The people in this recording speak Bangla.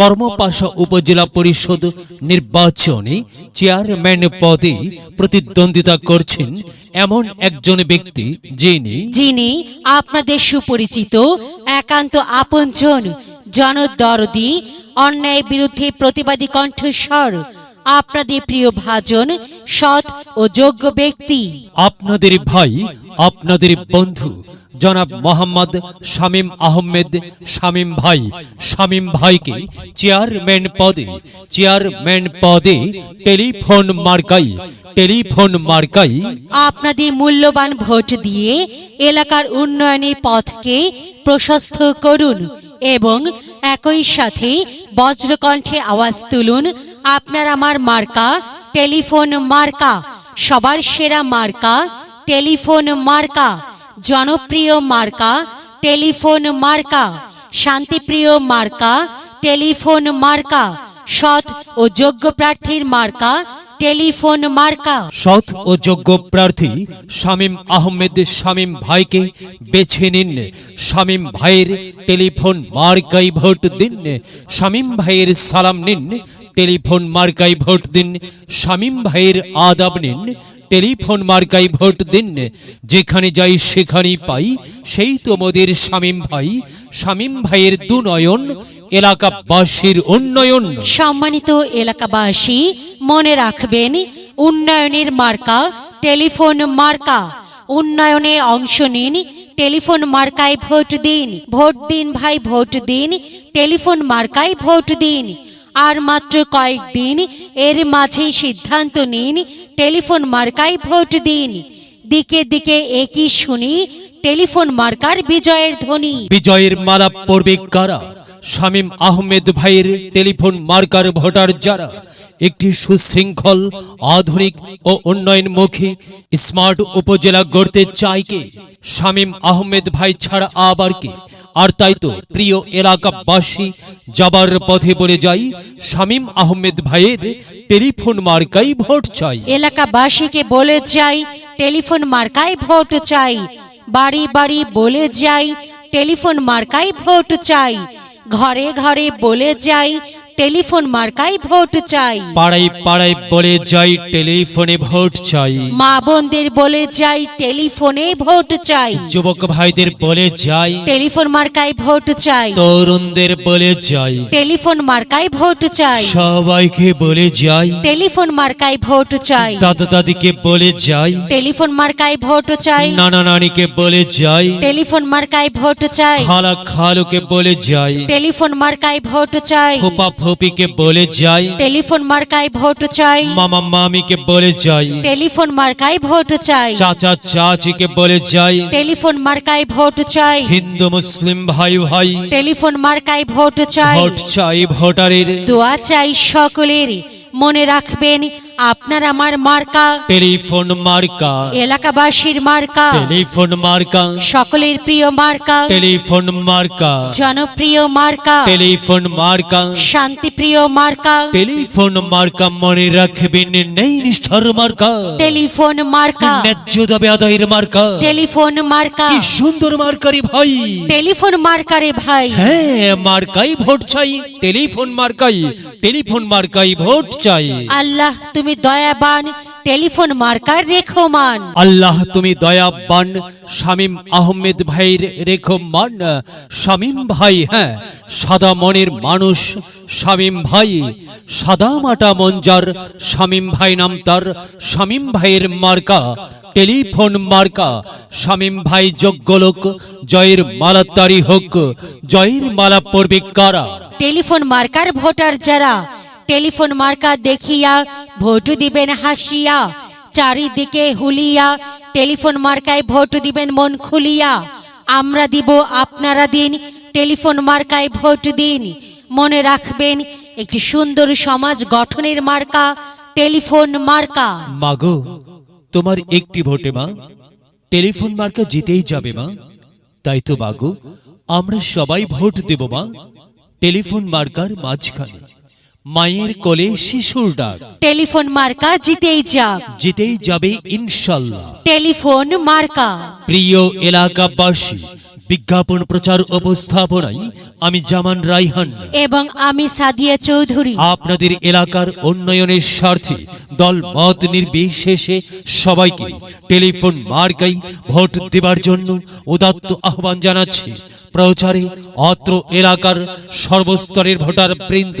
কর্মপাশা উপজেলা পরিষদ নির্বাচনে চেয়ারম্যান পদে প্রতিদ্বন্দ্বিতা করছেন এমন একজন ব্যক্তি যিনি যিনি আপনাদের সুপরিচিত একান্ত আপনজন জনদরদি অন্যায় বিরুদ্ধে প্রতিবাদী কণ্ঠস্বর আপনাদের প্রিয় ভাজন সৎ ও যোগ্য ব্যক্তি। আপনাদের ভাই আপনাদের বন্ধু জনাব মোহাম্মদ শামীম আহমেদ শামীম ভাই। শামীম ভাইকে চেয়ারম্যান পদে চেয়ারম্যান পদে টেলিফোন মার্কাই টেলিফোন মার্কাই। আপনাদের মূল্যবান ভোট দিয়ে এলাকার উন্নয়নের পথকে প্রশস্ত করুন এবং একই সাথে বজ্রকণ্ঠে আওয়াজ তুলুন, আপনার আমার মার্কা, টেলিফোন মার্কা, সবার সেরা মার্কা, টেলিফোন মার্কা। জনপ্রিয় মার্কা টেলিফোন মার্কা, শান্তিপ্রিয় মার্কা টেলিফোন মার্কা, সৎ ও যোগ্য প্রার্থীর মার্কা টেলিফোন মার্কা। সৎ ও যোগ্য প্রার্থী শামীম আহমেদ শামীম ভাইকে বেছে নিন। শামীম ভাইয়ের টেলিফোন মার্কাই ভোট দিন। শামীম ভাইয়ের সালাম নিন। টেলিফোন মার্কাই ভোট দিন। শামীম ভাইয়ের আদাব নিন। টেলিফোন মার্কাই ভোট দিন। যেখানে যাই সেখানেই পাই। সেই তোমাদের শামীম ভাই। শামীম ভাইয়ের দুনয়ন, এলাকাবাসীর উন্নয়ন। সম্মানিত এলাকাবাসী, মনে রাখবেন, উন্নয়নের মার্কা টেলিফোন মার্কা। উন্নয়নে অংশ নিন, টেলিফোন মার্কায় ভোট দিন। ভোট দিন ভাই, ভোট দিন। টেলিফোন মার্কায় ভোট দিন। আর মাত্র কয়েকদিন, এর মাঝেই সিদ্ধান্ত নিন টেলিফোন মার্কায় ভোট দিন। দিকে দিকে একই শুনি টেলিফোন মার্কার বিজয়ের ধ্বনি। বিজয়ের মালা পড়বে কারা? শামীম আহমেদ ভাইয়ের টেলিফোন মার্কার ভোটার যারা? একটি সুশৃঙ্খল, আধুনিক ও উন্নয়নমুখী স্মার্ট উপজেলা গড়তে চায় কে? শামীম আহমেদ ভাই ছাড়া আবার কে? আর তাই তো প্রিয় এলাকাবাসী, যাবার পথে বলে যাই, শামীম আহমেদ ভাইয়ের টেলিফোন মার্কাই ভোট চাই। এলাকাবাসীকে বলে যাই, টেলিফোন মার্কাই ভোট চাই। বাড়ি বাড়ি বলে যাই, টেলিফোন মার্কাই ভোট চাই। ঘরে ঘরে বলে যাই টেলিফোন মার্কাই ভোট চাই। পাড়ায় পাড়ায় বলে যাই টেলিফোনে ভোট চাই। মা বোনদের বলে যাই টেলিফোনে ভোট চাই। যুবক ভাইদের বলে যাই। টেলিফোন মার্কাই ভোট চাই। তরুণদের বলে যাই। টেলিফোন মার্কাই ভোট চাই। সবাইকে বলে যাই। টেলিফোন মার্কাই ভোট চাই। দাদা দাদিকে বলে যাই। টেলিফোন মার্কাই ভোট চাই। নানা নানিকে বলে যাই। টেলিফোন মার্কাই ভোট চাই। খালা খালুকে বলে যাই। টেলিফোন মার্কাই ভোট চাই। ফুপা ফুপিকে বলে যাই। টেলিফোন মার্কায় ভোট চাই। মামা মামিকে বলে যাই। টেলিফোন মার্কায় ভোট চাই। চাচা চাচিকে বলে যাই। টেলিফোন মার্কায় ভোট চাই। হিন্দু মুসলিম ভাই ভাই। টেলিফোন মার্কায় ভোট চাই। ভোট চাই ভোটারের। দোয়া চাই সকলের। মনে রাখবেন আপনার আমার মার্কা টেলিফোন মার্কা এলাকাবাসীর মার্কা টেলিফোন মার্কা সকলের প্রিয় মার্কা টেলিফোন মার্কা জনপ্রিয় মার্কা টেলিফোন মার্কা শান্তিপ্রিয় মার্কা টেলিফোন মার্কা মনে রাখবেন নেই নিষ্ঠার মার্কা টেলিফোন মার্কা ন্যায্য দাবে আদায়ের মার্কা টেলিফোন মার্কা কি সুন্দর মার্কারি ভাই। টেলিফোন মার্কারে ভাই। হ্যাঁ মার্কাই ভোট চাই টেলিফোন মার্কাই টেলিফোন মার্কাই ভোট চাই। আল্লাহ তুমি দয়াবান টেলিফোন মার্কার রেখমান। আল্লাহ তুমি দয়াবান শামীম আহমেদ ভাইয়ের রেখো মান শামীম ভাই হ্যাঁ সাদা মনের মানুষ শামীম ভাই সাদা মাটা মঞ্জার শামীম ভাই নাম তার শামীম ভাইয়ের মার্কা টেলিফোন মার্কা। শামীম ভাই যোগ্য লোক জয়ের মালা তারি হোক জয়ের মালা পড়বে কারা? টেলিফোন মার্কার ভোটার যারা টেলিফোন মার্কা দেখিয়া ভোট দিবেন হাসিয়া, চারিদিকে হুলিয়া, টেলিফোন মার্কায় ভোট দিবেন মন খুলিয়া। আমরা দিব আপনারা দিন, টেলিফোন মার্কায় ভোট দিন। মনে রাখবেন, একটি সুন্দর সমাজ গঠনের মার্কা, টেলিফোন মার্কা। মাগো, তোমার একটি ভোটে মা, টেলিফোন মার্কা জিতেই যাবে মা। তাই তো মাগো, আমরা সবাই ভোট দেব মা, টেলিফোন মার্কার মাঝখানে। মায়ের কোলে শিশুর ডাক। টেলিফোন মার্কা জিতেই যাক। জিতেই যাবে ইনশাল্লাহ। টেলিফোন মার্কা। প্রিয় এলাকাবাসী বিজ্ঞাপন প্রচার উপস্থাপনায় আমি জামান রাইহান এবং আমি সাদিয়া চৌধুরী। আপনাদের এলাকার উন্নয়নের স্বার্থে দল মত নির্বিশেষে সবাইকে টেলিফোন মার্কাই ভোট দেবার জন্য উদাত্ত আহ্বান জানাচ্ছি প্রচারে অত্র এলাকার সর্বস্তরের ভোটার বৃন্দ